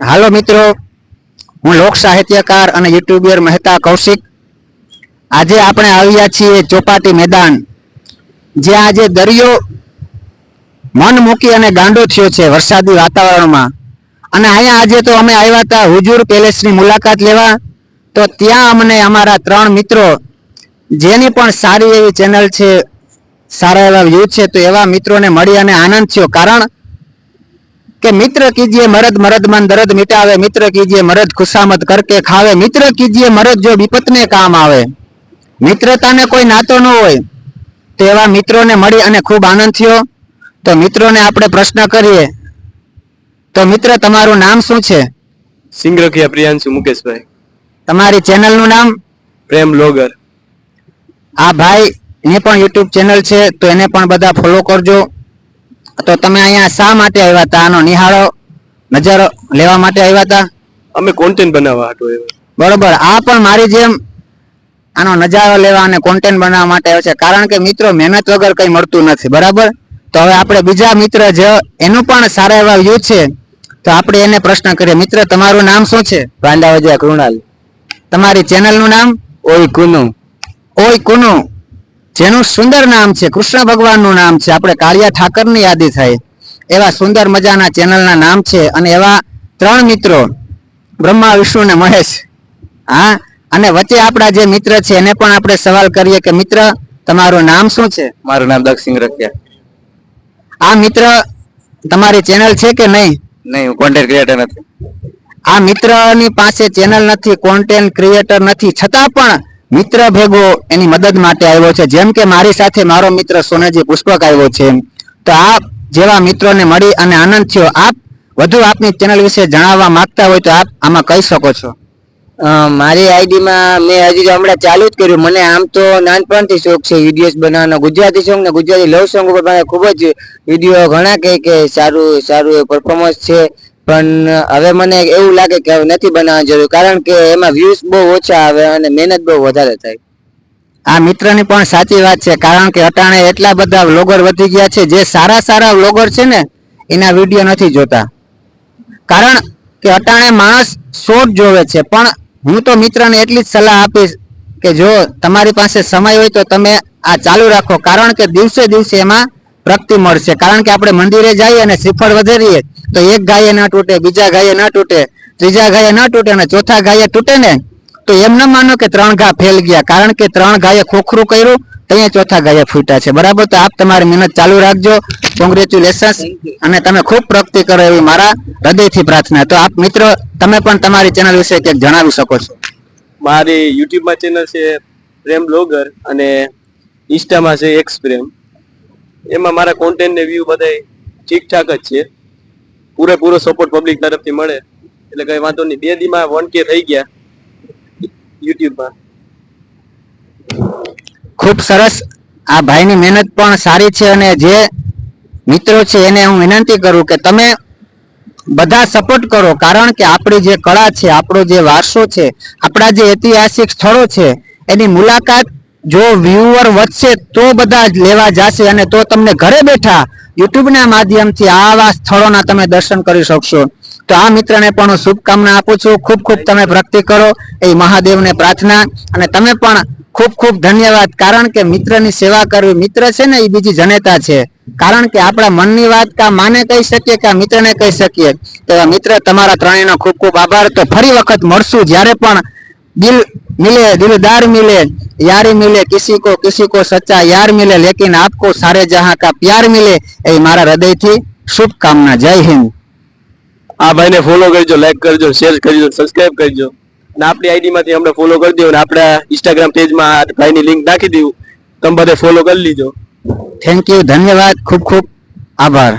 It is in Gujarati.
હાલો મિત્રો, હું લોક સાહિત્યકાર અને યુટ્યુબર મહેતા કૌશિક. આજે આપણે આવ્યા છીએ ચોપાટી મેદાન જ્યાં આજે દરિયો, મન મૂકી અને ગાંડો થયો છે વરસાદી વાતાવરણમાં. અને અહીંયા આજે તો અમે આવ્યા હતા હુજુર પેલેસની મુલાકાત લેવા. તો ત્યાં અમને અમારા ત્રણ મિત્રો, જેની પણ સારી એવી ચેનલ છે, સારા એવા વ્યૂ છે, તો એવા મિત્રોને મળી અને આનંદ થયો. કારણ કે મિત્ર કીજીએ મરદ મરદ મન દર્દ મિટાવે મિત્ર કીજીએ મરદ ખુશામત કરકે ખાવે મિત્ર કીજીએ મરદ જો વિપતને કામ આવે. મિત્રતાને કોઈ નાતો ન હોય તો એવા મિત્રોને મળી અને ખૂબ આનંદ થયો. તો મિત્રોને આપણે પ્રશ્ન કરીએ તો મિત્ર તમારું નામ શું છે? સિંગરખિયા પ્રિયાંશુ મુકેશભાઈ. તમારી ચેનલનું નામ? પ્રેમ લોગર. આ ભાઈ ને પણ યુટ્યુબ ચેનલ છે તો એને પણ બધા ફોલો કરજો. તો તમે અહીંયા શા માટે આવ્યા હતા? આનો નિહાળો નજારો લેવા માટે આવ્યા હતા? અમે કોન્ટેન્ટ બનાવવા હતો બરોબર. આ પણ મારી જેમ આનો નજારો લેવા અને કોન્ટેન્ટ બનાવવા માટે આવ્યો છે. કારણ કે મિત્રો મહેનત વગર કઈ મળતું નથી. બરાબર? તો હવે આપણે બીજા મિત્ર જે એનું પણ સારા એવા વ્યૂ છે તો આપણે એને પ્રશ્ન કરીએ. મિત્ર તમારું નામ શું છે? પાંડાવજા કૃણાલ. તમારી ચેનલનું નામ? ઓય કુનુ. ઓય કુનુ. જેનું સુંદર નામ છે કૃષ્ણ ભગવાનનું નામ છે આપણે કાળિયા ઠાકરની યાદી થાય. એવા સુંદર મજાના ચેનલના નામ છે અને એવા ત્રણ મિત્રો બ્રહ્મા વિષ્ણુ ને મહેશ. હા? અને વચ્ચે આપણા જે મિત્ર છે એને પણ આપણે સવાલ કરીએ કે મિત્ર તમારું નામ શું છે? મારું નામ દક્ષિંગ રખિયા. આ મિત્ર તમારી ચેનલ છે કે નહીં? નહીં કોન્ટેન્ટ ક્રિએટર નથી. આ મિત્રની પાસે ચેનલ નથી કોન્ટેન્ટ ક્રિએટર નથી. છતાં પણ મિત્ર ભેગો એની મદદ માટે આવ્યો છે. જેમ કે મારી સાથે મારો મિત્ર સોનાજી પુષ્પક આવ્યો છે. તો આપ જેવા મિત્રોને મળી અને આનંદ થયો, આપ વધુ આપની ચેનલ વિશે જણાવવા માંગતા હોય તો આપ આમાં કહી શકો છો. મારી આઈડીમાં મેં હજી હમણાં ચાલુ જ કર્યું. મને આમ તો નાનપણથી શોખ છે વિડીયોઝ બનાવવાનો. ગુજરાતી સોંગ ને ગુજરાતી લવ સોંગ ઉપર મારે ખૂબ જ વીડિયો ઘણા કહે કે સારું સારું પરફોર્મન્સ છે. પણ હવે મને એવું લાગે કે હવે નથી બનાવવાની જરૂર, કારણ કે એમાં વ્યૂઝ બહુ ઓછા આવે અને મહેનત બહુ વધારે થાય. આ મિત્રની પણ સાચી વાત છે, કારણ કે અટાણે એટલા બધા વ્લોગર વધી ગયા છે, જે સારા સારા વ્લોગર છે ને, એના વીડિયો નથી જોતા. કારણ કે અટાણે માણસ શોર્ટ જોવે છે, પણ હું તો મિત્રને એટલી જ સલાહ આપીશ કે જો તમારી પાસે સમય હોય તો તમે આ ચાલુ રાખો, કારણ કે દિવસે દિવસે એમાં પ્રગતિ મળશે. કારણ કે આપણે મંદિરે જઈએ અને શ્રીફળ વધેરીએ તો એક ગાયે ના તૂટે, બીજા ગાયે ના તૂટે, ત્રીજા ગાયે ના તૂટે અને ચોથા ગાયે તૂટે ને, તો એમ ન માનો કે ત્રણ ગા ફેલ ગયા. કારણ કે ત્રણ ગાયે ખોખરું કર્યું ત્યાં ચોથા ગાયે ફૂટ્યા છે. બરાબર? તો આપ તમારી મહેનત ચાલુ રાખજો. કોંગ્રેચ્યુલેશન્સ અને તમે ખૂબ પ્રગતિ કરો એવી મારા હૃદયથી પ્રાર્થના. તો આપ મિત્રો, તમે પણ તમારી ચેનલ વિશે કંઈક જણાવી શકો છો? મારી યુટ્યુબમાં ચેનલ છે પ્રેમ બ્લોગર અને ઇન્સ્ટામાં છે એક્સ પ્રેમ. એમાં મારા કોન્ટેન્ટ ને વ્યૂ બધા ઠીકઠાક જ છે. પૂરેપૂરો સપોર્ટ પબ્લિક તરફથી મળે. એટલે કઈ વાંધો નહીં. બે દીમાં વન કે થઈ ગયા યુટ્યુબમાં. ખૂબ સરસ. આ ભાઈની મહેનત પણ સારી છે અને જે મિત્રો છે એને હું વિનંતી કરું કે તમે બધા સપોર્ટ કરો. કારણ કે આપણી જે કળા છે, આપણો જે વારસો છે, આપણા જે ઐતિહાસિક સ્થળો છે, એની મુલાકાત જો વ્યુઅર વધશે તો બધા જ લેવા જશે અને તો તમને ઘરે બેઠા યુટ્યુબના માધ્યમથી આવા સ્થળોના તમે દર્શન કરી શકશો. તો આ મિત્રને પણ હું શુભકામના આપું છું. ખૂબ ખૂબ તમે પ્રગતિ કરો. એ મહાદેવને પ્રાર્થના. અને તમે પણ ખૂબ ખૂબ ધન્યવાદ. કારણ કે મિત્રની સેવા કરવી મિત્ર છે ને, એ બીજી જનેતા છે. કારણ કે આપણા મનની વાત કા માને કહી શકીએ કે મિત્રને કહી શકીએ. તો મિત્ર તમારા ત્રણેયનો ખૂબ ખૂબ આભાર. તો ફરી વખત મળશું. જ્યારે પણ દિલ મિલે, દિલદાર મિલે यारी मिले किसी को किसी को सच्चा यार मिले लेकिन आपको सारे जहां का प्यार मिले એ મારા હૃદયથી શુભકામના જય હિન્દ આ ભાઈને ફોલો કરજો લાઈક કરજો શેર કરજો સબસ્ક્રાઇબ કરજો અને આપણી આઈડી માંથી અમને ફોલો કરી દો અને આપણા ઇન્સ્ટાગ્રામ પેજમાં આ ભાઈની લિંક નાખી દઉં તમે બધે ફોલો કરી લીજો થેન્ક યુ ધન્યવાદ ખૂબ ખૂબ આભાર